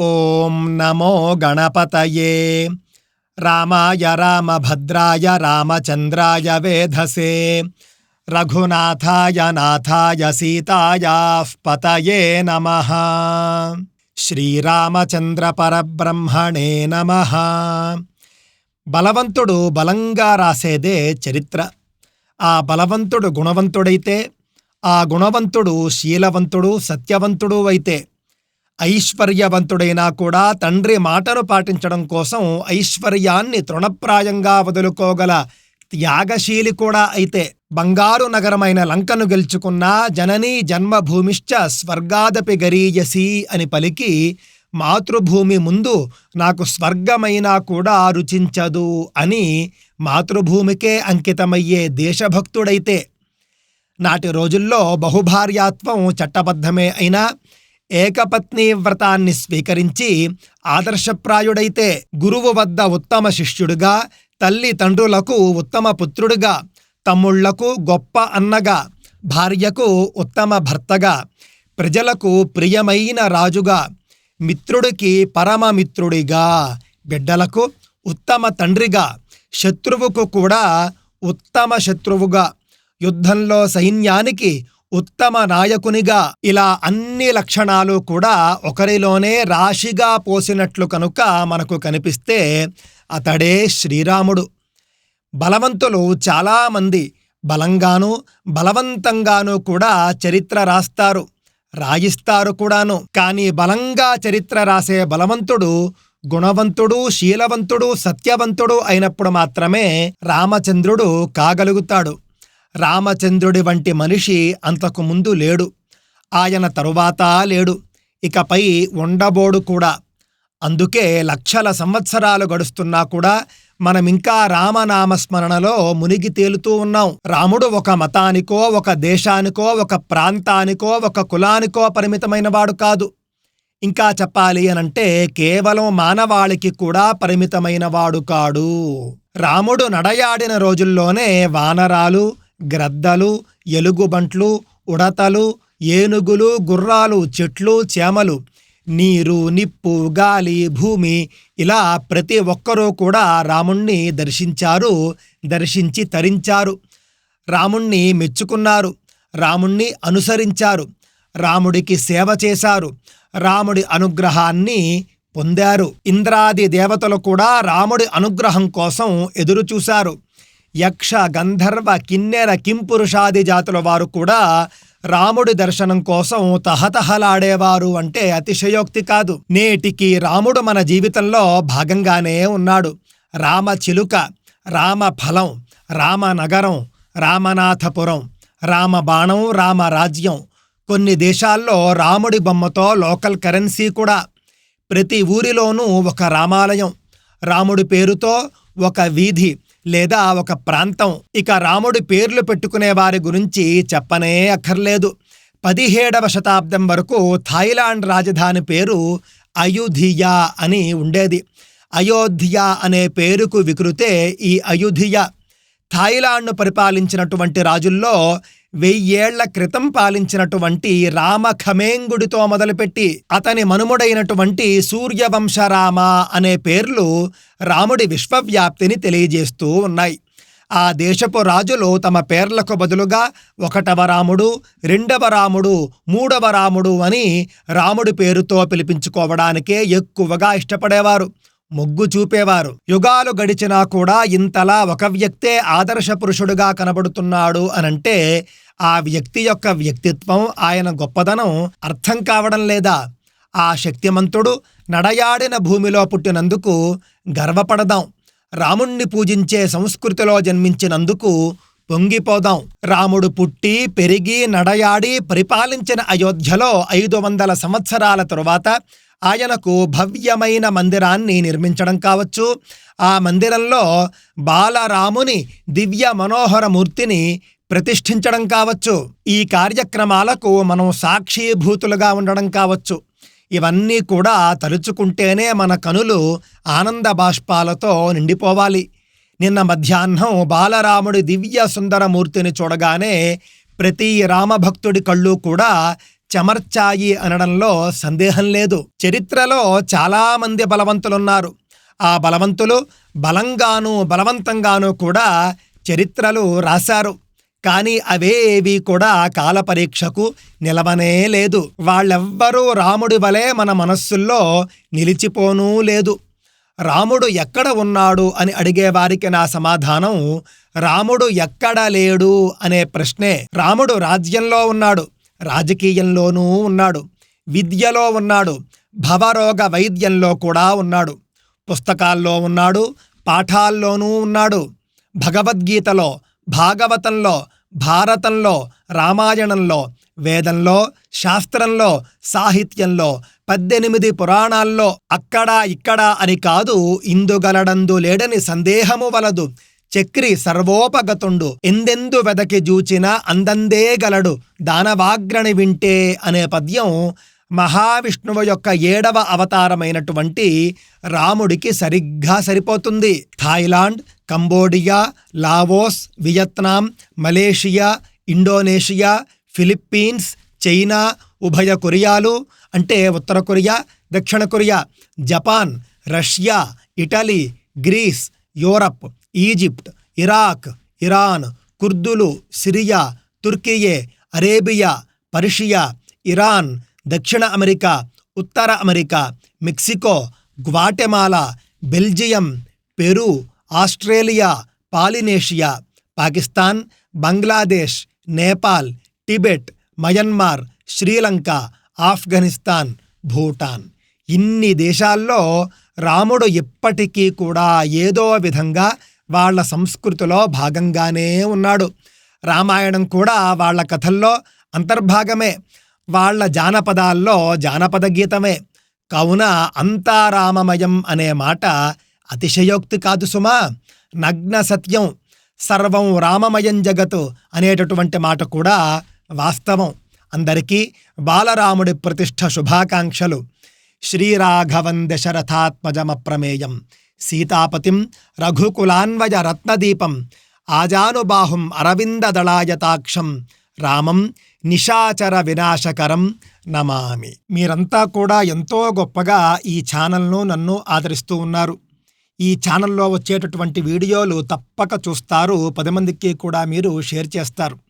ఓం నమో గణపతయే. రామాయ రామభద్రాయ రామచంద్రాయ వేధసే. రఘునాథాయ నాథాయ సీతాయా పతయే నమ. శ్రీరామచంద్ర పరబ్రహ్మణే నమ. బలవంతుడు బలంగా రాసేదే చరిత్ర. ఆ బలవంతుడు గుణవంతుడైతే ఆ గుణవంతుడు శీలవంతుడు సత్యవంతుడు అయితే ఐశ్వర్యవంతుడైనా కూడా తండ్రి మాటను పాటించడం కోసం ఐశ్వర్యాన్ని తృణప్రాయంగా వదులుకోగల త్యాగశీలి కూడా అయితే. బంగారు నగరమైన లంకను గెలుచుకున్న జననీ జన్మభూమిశ్చ స్వర్గాదపి గరీయసి అని పలికి మాతృభూమి ముందు నాకు స్వర్గమైనా కూడా రుచించదు అని మాతృభూమికే అంకితమయ్యే దేశభక్తుడైతే. నాటి రోజుల్లో బహుభార్యాత్వం చట్టబద్ధమే అయినా ఏకపత్ని వ్రతాన్ని స్వీకరించి ఆదర్శప్రాయుడైతే గురువు వద్ద ఉత్తమ శిష్యుడుగా తల్లి తండ్రులకు ఉత్తమ పుత్రుడుగా తమ్ముళ్ళకు గొప్ప అన్నగా భార్యకు ఉత్తమ భర్తగా ప్రజలకు ప్రియమైన రాజుగా మిత్రుడికి పరమమిత్రుడిగా బిడ్డలకు ఉత్తమ తండ్రిగా శత్రువుకు కూడా ఉత్తమ శత్రువుగా యుద్ధంలో సైన్యానికి ఉత్తమ నాయకునిగా ఇలా అన్ని లక్షణాలు కూడా ఒకరిలోనే రాశిగా పోసినట్లు కనుక మనకు కనిపిస్తే అతడే శ్రీరాముడు. బలవంతులు చాలామంది బలంగాను బలవంతంగాను కూడా చరిత్ర రాస్తారు రాయిస్తారు కూడాను. కానీ బలంగా చరిత్ర రాసే బలవంతుడు గుణవంతుడు శీలవంతుడు సత్యవంతుడు అయినప్పుడు మాత్రమే రామచంద్రుడు కాగలుగుతాడు. రామచంద్రుడి వంటి మనిషి అంతకు ముందు లేడు. ఆయన తరువాత లేడు. ఇకపై ఉండబోడు కూడా. అందుకే లక్షల సంవత్సరాలు గడుస్తున్నా కూడా మనమింకా రామనామస్మరణలో మునిగి తేలుతూ ఉన్నాం. రాముడు ఒక మతానికో ఒక దేశానికో ఒక ప్రాంతానికో ఒక కులానికో పరిమితమైన వాడు కాదు. ఇంకా చెప్పాలి అనంటే కేవలం మానవాళికి కూడా పరిమితమైన వాడు కాడు. రాముడు నడయాడిన రోజుల్లోనే వానరాలు గ్రద్దలు ఎలుగుబంట్లు ఉడతలు ఏనుగులు గుర్రాలు చెట్లు చేమలు నీరు నిప్పు గాలి భూమి ఇలా ప్రతి ఒక్కరూ కూడా రాముణ్ణి దర్శించారు దర్శించి తరించారు. రాముణ్ణి మెచ్చుకున్నారు రాముణ్ణి అనుసరించారు రాముడికి సేవ చేశారు రాముడి అనుగ్రహాన్ని పొందారు. ఇంద్రాది దేవతలు కూడా రాముడి అనుగ్రహం కోసం ఎదురుచూశారు. యక్ష గంధర్వ కిన్నెర కింపురుషాది జాతుల వారు కూడా రాముడి దర్శనం కోసం తహతహలాడేవారు అంటే అతిశయోక్తి కాదు. నేటికి రాముడు మన జీవితంలో భాగంగానే ఉన్నాడు. రామ చిలుక రామ ఫలం రామ నగరం రామనాథపురం రామ బాణం రామ రాజ్యం. కొన్ని దేశాల్లో రాముడి బొమ్మతో లోకల్ కరెన్సీ కూడా. ప్రతి ఊరిలోనూ ఒక రామాలయం. రాముడి పేరుతో ఒక వీధి. లేదా ఒక ప్రాంతం. ఇక రాముడి పేర్లు పెట్టుకునే వారి గురించి చెప్పనే అక్కర్లేదు. పదిహేడవ శతాబ్దం వరకు థాయిలాండ్ రాజధాని పేరు అయుధియా అని ఉండేది. అయోధ్య అనే పేరుకు వికృతే ఈ అయుధియ. థాయిలాండ్ను పరిపాలించినటువంటి రాజుల్లో వెయ్యేళ్ళ క్రితం పాలించినటువంటి రామఖమేంగుడితో మొదలుపెట్టి అతని మనుముడైనటువంటి సూర్యవంశరామ అనే పేర్లు రాముడి విశ్వవ్యాప్తిని తెలియజేస్తూ ఉన్నాయి. ఆ దేశపు రాజులు తమ పేర్లకు బదులుగా ఒకటవ రాముడు రెండవ రాముడు మూడవ రాముడు అని రాముడి పేరుతో పిలిపించుకోవడానికే ఎక్కువగా ఇష్టపడేవారు. మొగ్గు చూపేవారు. యుగాలు గడిచినా కూడా ఇంతలా ఒక వ్యక్తే ఆదర్శ పురుషుడుగా కనబడుతున్నాడు అనంటే ఆ వ్యక్తి యొక్క వ్యక్తిత్వం ఆయన గొప్పదనం అర్థం కావడం లేదా? ఆ శక్తిమంతుడు నడయాడిన భూమిలో పుట్టినందుకు గర్వపడదాం. రాముణ్ణి పూజించే సంస్కృతిలో జన్మించినందుకు పొంగిపోదాం. రాముడు పుట్టి పెరిగి నడయాడి పరిపాలించిన అయోధ్యలో ఐదు వందల సంవత్సరాల తరువాత ఆయనకు భవ్యమైన మందిరాన్ని నిర్మించడం కావచ్చు. ఆ మందిరంలో బాలరాముని దివ్య మనోహర మూర్తిని ప్రతిష్ఠించడం కావచ్చు. ఈ కార్యక్రమాలకు మనం సాక్షిభూతులుగా ఉండడం కావచ్చు. ఇవన్నీ కూడా తలుచుకుంటేనే మన కనులు ఆనంద బాష్పాలతో నిండిపోవాలి. నిన్న మధ్యాహ్నం బాలరాముడి దివ్య సుందరమూర్తిని చూడగానే ప్రతి రామభక్తుడి కళ్ళు కూడా చెమర్చాయి అనడంలో సందేహం లేదు. చరిత్రలో చాలామంది బలవంతులున్నారు. ఆ బలవంతులు బలంగాను బలవంతంగాను కూడా చరిత్రలు రాశారు. కానీ అవేవి కూడా కాలపరీక్షకు నిలవనే లేదు. వాళ్ళెవ్వరూ రాముడి వలె మన మనస్సుల్లో నిలిచిపోనూ లేదు. రాముడు ఎక్కడ ఉన్నాడు అని అడిగేవారికి నా సమాధానం రాముడు ఎక్కడ లేడు అనే ప్రశ్నే. రాముడు రాజ్యంలో ఉన్నాడు రాజకీయంలోనూ ఉన్నాడు విద్యలో ఉన్నాడు భవరోగ వైద్యంలో కూడా ఉన్నాడు పుస్తకాల్లో ఉన్నాడు పాఠాల్లోనూ ఉన్నాడు భగవద్గీతలో భాగవతంలో భారతంలో రామాయణంలో వేదంలో శాస్త్రంలో సాహిత్యంలో పద్దెనిమిది పురాణాల్లో అక్కడ ఇక్కడ అని కాదు ఇందుగలడందు లేడని సందేహము వలదు. చక్రి సర్వోపగతుండు. ఎందెందు వెదకి జూచిన అందందే గలడు. దానవాగ్రని వింటే అనే పద్యం మహావిష్ణువు యొక్క ఏడవ అవతారమైనటువంటి రాముడికి సరిగ్గా సరిపోతుంది. Thailand Cambodia Laos Vietnam Malaysia Indonesia Philippines China ఉభయ కొరియాలు అంటే ఉత్తర కొరియా దక్షిణ Korea Japan Russia Italy Greece Europe Egypt Iraq Iran కుర్దులు Syria Turkiye Arabia Persia Iran దక్షిణ అమెరికా ఉత్తర America Mexico Guatemala Belgium Peru Australia Polynesia Pakistan Bangladesh Nepal Tibet Myanmar Sri Lanka Afghanistan Bhutan. ఇన్ని దేశాల్లో రాముడు ఇప్పటికీ కూడా ఏదో విధంగా వాళ్ళ సంస్కృతిలో భాగంగానే ఉన్నాడు. రామాయణం కూడా వాళ్ళ కథల్లో అంతర్భాగమే. వాళ్ళ జానపదాల్లో జానపద గీతమే. కావున అంతా రామమయం అనే మాట అతిశయోక్తి కాదు సుమా. నగ్న సత్యం సర్వం రామమయం జగతు అనేటటువంటి మాట కూడా వాస్తవం. అందరికీ బాలరాముడి ప్రతిష్ట శుభాకాంక్షలు. శ్రీరాఘవం దశరథాత్మజమప్రమేయం సీతాపతిం రఘుకులాన్వయ రత్నదీపం. ఆజానుబాహుం అరవిందదళాయతాక్షం. రామం నిశాచర వినాశకరం నమామి. మీరంతా కూడా ఎంతో గొప్పగా ఈ ఛానల్ను నన్ను ఆదరిస్తూ ఉన్నారు. ఈ ఛానల్లో వచ్చేటటువంటి వీడియోలు తప్పక చూస్తారు. పది మందికి కూడా మీరు షేర్ చేస్తారు.